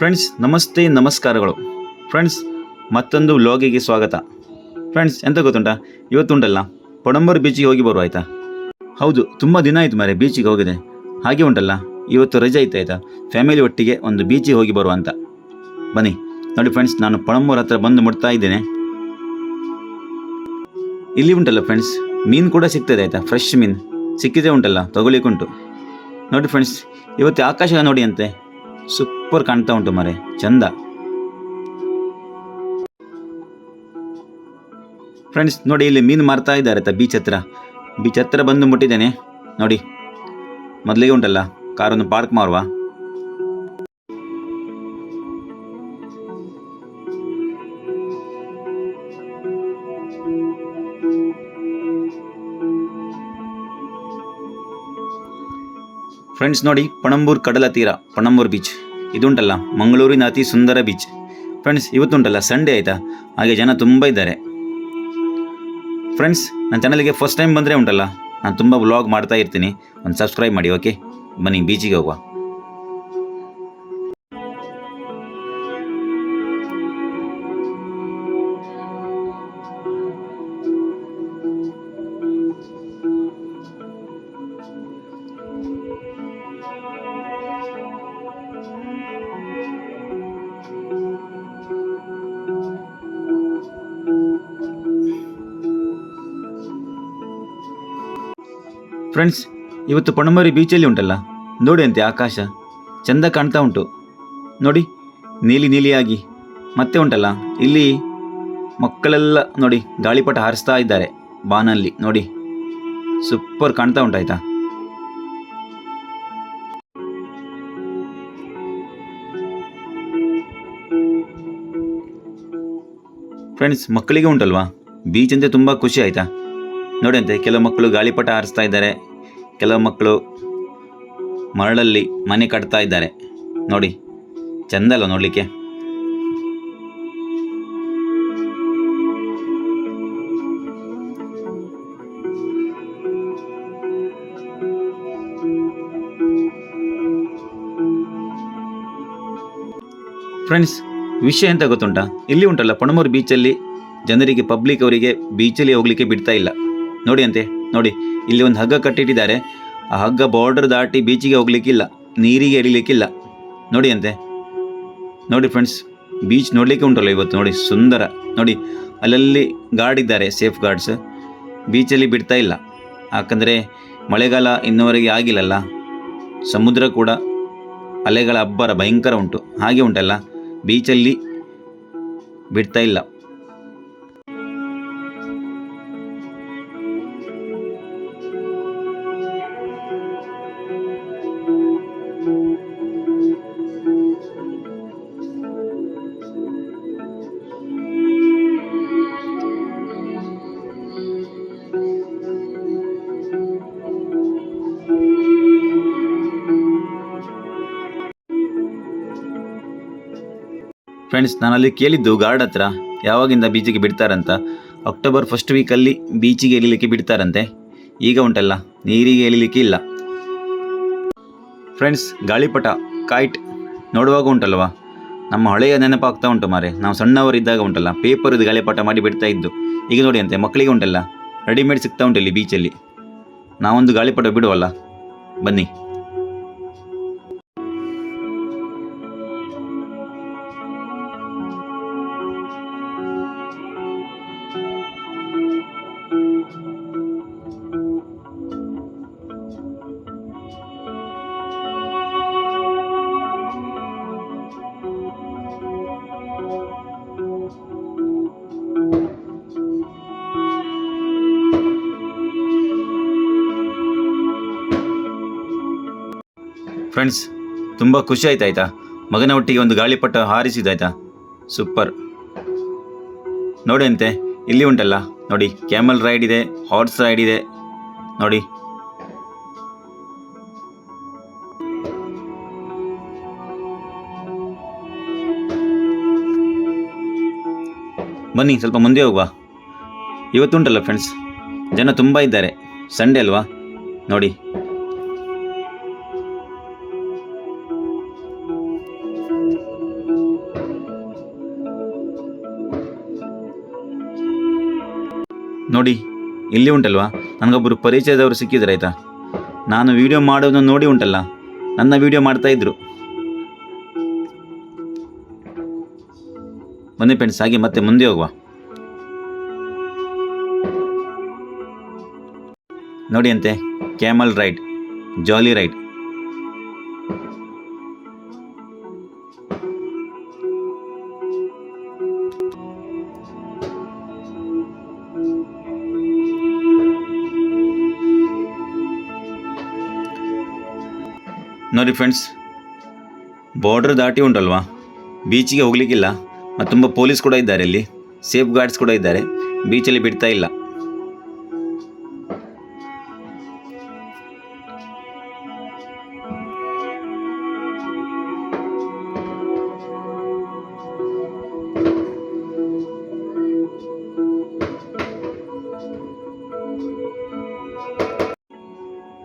Friends ನಮಸ್ತೆ, ನಮಸ್ಕಾರಗಳು. Friends ಮತ್ತೊಂದು ವ್ಲಾಗಿಗೆ ಸ್ವಾಗತ. ಫ್ರೆಂಡ್ಸ್ ಎಂತ ಗೊತ್ತುಂಟಾ? ಇವತ್ತುಂಟಲ್ಲ, ಪೊಡಂಬರ್ ಬೀಚಿಗೆ ಹೋಗಿ ಬರುವ ಆಯಿತಾ ಹೌದು, ತುಂಬ ದಿನ ಆಯಿತು ಮಾರೆ ಬೀಚಿಗೆ ಹೋಗಿದೆ. ಹಾಗೆ ಉಂಟಲ್ಲ, ಇವತ್ತು ರಜೆ ಆಯ್ತು ಆಯಿತಾ? ಫ್ಯಾಮಿಲಿ ಒಟ್ಟಿಗೆ ಒಂದು ಬೀಚಿಗೆ ಹೋಗಿ ಬರುವ ಅಂತ. ಬನ್ನಿ, ನೋಡಿ ಫ್ರೆಂಡ್ಸ್ ನಾನು ಪಣಂಬರ್ ಹತ್ರ ಬಂದು ಮುಟ್ತಾ ಇದ್ದೇನೆ. ಇಲ್ಲಿ ಉಂಟಲ್ಲ ಫ್ರೆಂಡ್ಸ್ ಮೀನು ಕೂಡ ಸಿಗ್ತದೆ ಆಯಿತಾ? ಫ್ರೆಶ್ ಮೀನು. ಸಿಕ್ಕಿದೆ ಉಂಟಲ್ಲ, ತಗೊಳ್ಳಿಕ್ಕುಂಟು. ನೋಡಿ ಫ್ರೆಂಡ್ಸ್ ಇವತ್ತು ಆಕಾಶ ನೋಡಿ ಅಂತೆ. ಸೂಪರ್ ಕಾಣ್ತಾ ಉಂಟು ಮರೆ, ಚಂದ. ಫ್ರೆಂಡ್ಸ್ ನೋಡಿ ಇಲ್ಲಿ ಮೀನು ಮಾರ್ತಾ ಇದ್ದಾರೆ ಬೀಚ್ ಹತ್ರ. ಬೀಚ್ ಹತ್ರ ಬಂದು ಮುಟ್ಟಿದ್ದೇನೆ. ನೋಡಿ ಮೊದಲಿಗೆ ಉಂಟಲ್ಲ, ಕಾರನ್ನು ಪಾರ್ಕ್ ಮಾಡುವ ಫ್ರೆಂಡ್ಸ್ ನೋಡಿ ಪಣಂಬೂರ್ ಕಡಲ ತೀರ ಪಣಂಬೂರ್ ಬೀಚ್ ಇದುಂಟಲ್ಲ, ಮಂಗಳೂರಿನ ಅತಿ ಸುಂದರ ಬೀಚ್ ಫ್ರೆಂಡ್ಸ್ ಇವತ್ತುಂಟಲ್ಲ ಸಂಡೇ ಆಯಿತಾ? ಹಾಗೆ ಜನ ತುಂಬ ಇದ್ದಾರೆ. ಫ್ರೆಂಡ್ಸ್ ನನ್ನ ಚಾನಲ್ಗೆ ಫಸ್ಟ್ ಟೈಮ್ ಬಂದರೆ ಉಂಟಲ್ಲ? ನಾನು ತುಂಬ ವ್ಲಾಗ್ ಮಾಡ್ತಾ ಇರ್ತೀನಿ. ಒಂದು ಸಬ್ಸ್ಕ್ರೈಬ್ ಮಾಡಿ ಓಕೆ ಬನ್ನಿ ಬೀಚಿಗೆ ಹೋಗುವ. ಫ್ರೆಂಡ್ಸ್ ಇವತ್ತು ಪಣಮರಿ ಬೀಚಲ್ಲಿ ಉಂಟಲ್ಲ? ನೋಡಿ ಅಂತೆ ಆಕಾಶ. ಚಂದ ಕಾಣ್ತಾ ಉಂಟು. ನೋಡಿ, ನೀಲಿ ನೀಲಿಯಾಗಿ ಮತ್ತೆ ಉಂಟಲ್ಲ? ಇಲ್ಲಿ ಮಕ್ಕಳೆಲ್ಲ ನೋಡಿ, ಗಾಳಿಪಟ ಹಾರಿಸ್ತಾ ಇದ್ದಾರೆ ಬಾನಲ್ಲಿ. ನೋಡಿ ಸೂಪರ್ ಕಾಣ್ತಾ ಉಂಟಾಯ್ತಾ? ಫ್ರೆಂಡ್ಸ್ ಮಕ್ಕಳಿಗೆ ಉಂಟಲ್ವಾ? ಬೀಚ್ ಅಂದರೆ ತುಂಬ ಖುಷಿ ಆಯಿತಾ? ನೋಡಿ ಅಂತೆ ಕೆಲವು ಮಕ್ಕಳು ಗಾಳಿಪಟ ಹಾರಿಸ್ತಾ ಇದ್ದಾರೆ. ಕೆಲವು ಮಕ್ಕಳು ಮರಳಲ್ಲಿ ಮನೆ ಕಟ್ತಾ ಇದ್ದಾರೆ. ನೋಡಿ ಚಂದ ಅಲ್ಲ ನೋಡಲಿಕ್ಕೆ. ಫ್ರೆಂಡ್ಸ್ ವಿಷಯ ಎಂತ ಗೊತ್ತುಂಟಾ? ಇಲ್ಲಿ ಉಂಟಲ್ಲ, ಪಣಮೂರು ಬೀಚಲ್ಲಿ ಜನರಿಗೆ ಪಬ್ಲಿಕ್ ಅವರಿಗೆ ಬೀಚಲ್ಲಿ ಹೋಗ್ಲಿಕ್ಕೆ ಬಿಡ್ತಾ ಇಲ್ಲ. ನೋಡಿ ಅಂತೆ, ನೋಡಿ, ಇಲ್ಲಿ ಒಂದು ಹಗ್ಗ ಕಟ್ಟಿಟ್ಟಿದ್ದಾರೆ. ಆ ಹಗ್ಗ ಬಾರ್ಡರ್ ದಾಟಿ ಬೀಚಿಗೆ ಹೋಗ್ಲಿಕ್ಕಿಲ್ಲ, ನೀರಿಗೆ ಎರಿಲಿಕ್ಕಿಲ್ಲ ನೋಡಿ ಅಂತೆ, ನೋಡಿ ಫ್ರೆಂಡ್ಸ್ ಬೀಚ್ ನೋಡಲಿಕ್ಕೆ ಉಂಟಲ್ಲ ಇವತ್ತು, ನೋಡಿ, ಸುಂದರ. ನೋಡಿ, ಅಲ್ಲಲ್ಲಿ ಗಾರ್ಡ್ ಇದ್ದಾರೆ ಸೇಫ್ ಗಾರ್ಡ್ಸ್ ಬೀಚಲ್ಲಿ ಬಿಡ್ತಾ ಇಲ್ಲ. ಯಾಕಂದರೆ ಮಳೆಗಾಲ ಇನ್ನುವರೆಗೆ ಆಗಿಲ್ಲಲ್ಲ. ಸಮುದ್ರ ಕೂಡ ಅಲೆಗಳ ಅಬ್ಬರ ಭಯಂಕರ ಉಂಟು. ಹಾಗೆ ಉಂಟಲ್ಲ ಬೀಚಲ್ಲಿ ಬಿಡ್ತಾ ಇಲ್ಲ. ಫ್ರೆಂಡ್ಸ್ ನಾನಲ್ಲಿ ಕೇಳಿದ್ದು ಗಾರ್ಡ್ ಹತ್ರ, ಯಾವಾಗಿಂದ ಬೀಚಿಗೆ ಬಿಡ್ತಾರಂತ. ಅಕ್ಟೋಬರ್ ಫಸ್ಟ್ ವೀಕಲ್ಲಿ ಬೀಚಿಗೆ ಇಳಿಲಿಕ್ಕೆ ಬಿಡ್ತಾರಂತೆ. ಈಗ ಉಂಟಲ್ಲ, ನೀರಿಗೆ ಇಳಿಲಿಕ್ಕೆ ಇಲ್ಲ. ಫ್ರೆಂಡ್ಸ್ ಗಾಳಿಪಟ ಕಾಯ್ಟ್ ನೋಡುವಾಗ ಉಂಟಲ್ವಾ? ನಮ್ಮ ಹಳೆಯ ನೆನಪಾಗ್ತಾ ಉಂಟು ಮಾರೆ. ನಾವು ಸಣ್ಣವರಿದ್ದಾಗ ಉಂಟಲ್ಲ ಪೇಪರ್ದು ಗಾಳಿಪಟ ಮಾಡಿ ಬಿಡ್ತಾ ಇದ್ದು. ಈಗ ನೋಡಿ ಅಂತೆ, ಮಕ್ಕಳಿಗೆ ಉಂಟಲ್ಲ? ರೆಡಿಮೇಡ್ ಸಿಗ್ತಾ ಉಂಟು ಇಲ್ಲಿ ಬೀಚಲ್ಲಿ ನಾವೊಂದು ಗಾಳಿಪಟ ಬಿಡುವಲ್ಲ? ಬನ್ನಿ. ಫ್ರೆಂಡ್ಸ್ ತುಂಬ ಖುಷಿ ಆಯ್ತು ಆಯ್ತಾ? ಮಗನ ಒಟ್ಟಿಗೆ ಒಂದು ಗಾಳಿಪಟ ಹಾರಿಸಿದಾಯ್ತಾ? ಸೂಪರ್ ನೋಡಿ ಅಂತೆ ಇಲ್ಲಿ ಉಂಟಲ್ಲ? ನೋಡಿ ಕ್ಯಾಮಲ್ ರೈಡ್ ಇದೆ ಹಾರ್ಸ್ ರೈಡ್ ಇದೆ. ನೋಡಿ. ಬನ್ನಿ, ಸ್ವಲ್ಪ ಮುಂದೆ ಹೋಗುವ. ಇವತ್ತುಂಟಲ್ಲ ಫ್ರೆಂಡ್ಸ್ ಜನ ತುಂಬ ಇದ್ದಾರೆ. ಸಂಡೇ ಅಲ್ವಾ? ನೋಡಿ ನೋಡಿ. ಇಲ್ಲಿ ಉಂಟಲ್ವಾ? ನನಗೊಬ್ಬರು ಪರಿಚಯದವರು ಸಿಕ್ಕಿದ್ರು, ಆಯಿತಾ? ನಾನು ವಿಡಿಯೋ ಮಾಡೋದನ್ನು ನೋಡಿ ಉಂಟಲ್ಲ, ನನ್ನ ವಿಡಿಯೋ ಮಾಡ್ತಾ ಇದ್ರು. ಬನ್ನಿ ಫ್ರೆಂಡ್ಸ್ ಹಾಗೆ ಮತ್ತೆ ಮುಂದೆ ಹೋಗುವ. ನೋಡಿ ಅಂತೆ ಕ್ಯಾಮಲ್ ರೈಡ್ ಜಾಲಿ ರೈಡ್ ನೋಡಿ ಫ್ರೆಂಡ್ಸ್ ಬಾರ್ಡರ್ ದಾಟಿ ಉಂಟಲ್ವಾ? ಬೀಚಿಗೆ ಹೋಗ್ಲಿಕ್ಕಿಲ್ಲ, ಮತ್ತು ತುಂಬ ಪೊಲೀಸ್ ಕೂಡ ಇದ್ದಾರೆ ಇಲ್ಲಿ ಸೇಫ್ ಗಾರ್ಡ್ಸ್ ಕೂಡ ಇದ್ದಾರೆ ಬೀಚಲ್ಲಿ ಬಿಡ್ತಾ ಇಲ್ಲ.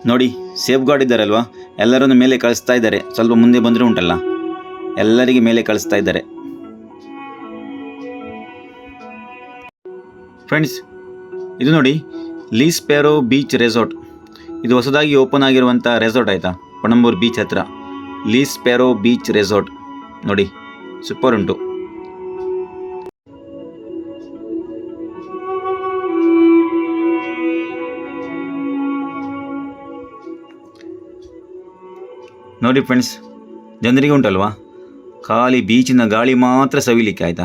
ನೋಡಿ ಸೇಫ್ ಗಾರ್ಡ್ ಇದ್ದಾರಲ್ವಾ? ಎಲ್ಲರನ್ನು ಮೇಲೆ ಕಳಿಸ್ತಾ ಇದ್ದಾರೆ. ಸ್ವಲ್ಪ ಮುಂದೆ ಬಂದರೆ ಉಂಟಲ್ಲ? ಎಲ್ಲರಿಗೆ ಮೇಲೆ ಕಳಿಸ್ತಾ ಇದ್ದಾರೆ. ಫ್ರೆಂಡ್ಸ್ ಇದು ನೋಡಿ ಲೀಸ್ ಪ್ಯಾರೋ ಬೀಚ್ ರೆಸಾರ್ಟ್ ಇದು ಹೊಸದಾಗಿ ಓಪನ್ ಆಗಿರುವಂಥ ರೆಸಾರ್ಟ್ ಆಯಿತಾ? ಪಣಂಬೂರು ಬೀಚ್ ಹತ್ರ. ಲೀಸ್ ಪ್ಯಾರೋ ಬೀಚ್ ರೆಸಾರ್ಟ್ ನೋಡಿ ಸೂಪರ್ ಉಂಟು. ನೋಡಿ ಫ್ರೆಂಡ್ಸ್ ಜನರಿಗೆ ಉಂಟಲ್ವಾ? ಖಾಲಿ ಬೀಚಿನ ಗಾಳಿ ಮಾತ್ರ ಸವಿಲಿಕ್ಕೆ ಆಯಿತಾ?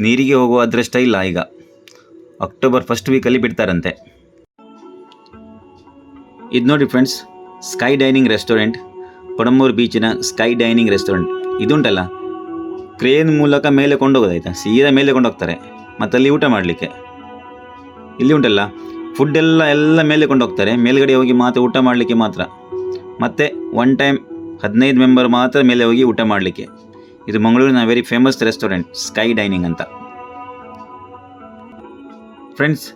ನೀರಿಗೆ ಹೋಗುವ ಅದೃಷ್ಟ ಇಲ್ಲ ಈಗ. ಅಕ್ಟೋಬರ್ ಫಸ್ಟ್ ವೀಕಲ್ಲಿ ಬಿಡ್ತಾರಂತೆ. ಇದು ನೋಡಿ friends sky dining restaurant Panambur ಬೀಚಿನ sky dining restaurant ಇದುಂಟಲ್ಲ? ಕ್ರೇನ್ ಮೂಲಕ ಮೇಲೆ ಕೊಂಡೋಗೋದಾಯ್ತಾ? ಸೀದಾ ಮೇಲೆ ಕೊಂಡೋಗ್ತಾರೆ. ಮತ್ತು ಅಲ್ಲಿ ಊಟ ಮಾಡಲಿಕ್ಕೆ. ಇಲ್ಲಿ ಉಂಟಲ್ಲ? ಫುಡ್ ಎಲ್ಲ ಎಲ್ಲ ಮೇಲೆ ಕೊಂಡೋಗ್ತಾರೆ. ಮೇಲ್ಗಡೆ ಹೋಗಿ ಮಾತ್ರ ಊಟ ಮಾಡಲಿಕ್ಕೆ ಮಾತ್ರ. ಮತ್ತು ಒನ್ ಟೈಮ್ ಹದಿನೈದು ಮೆಂಬರ್ ಮಾತ್ರ ಮೇಲೆ ಹೋಗಿ ಊಟ ಮಾಡಲಿಕ್ಕೆ. ಇದು ಮಂಗಳೂರಿನ very famous restaurant sky dining ಅಂತ. ಫ್ರೆಂಡ್ಸ್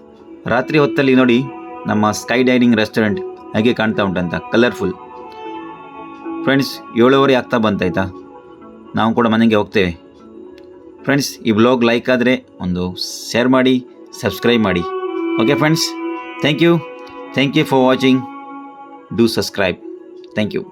ರಾತ್ರಿ ಹೊತ್ತಲ್ಲಿ ನೋಡಿ ನಮ್ಮ ಸ್ಕೈ ಡೈನಿಂಗ್ ರೆಸ್ಟೋರೆಂಟ್ ಹೇಗೆ ಕಾಣ್ತಾ ಉಂಟಂತ ಕಲರ್ಫುಲ್ ಫ್ರೆಂಡ್ಸ್ ಏಳುವರೆ ಆಗ್ತಾ ಬಂತಾಯ್ತಾ ನಾವು ಕೂಡ ಮನೆಗೆ ಹೋಗ್ತೇವೆ. ಫ್ರೆಂಡ್ಸ್ ಈ ಬ್ಲಾಗ್ ಲೈಕ್ ಆದರೆ ಒಂದು ಶೇರ್ ಮಾಡಿ ಸಬ್ಸ್ಕ್ರೈಬ್ ಮಾಡಿ. Okay friends thank you thank you for watching do subscribe thank you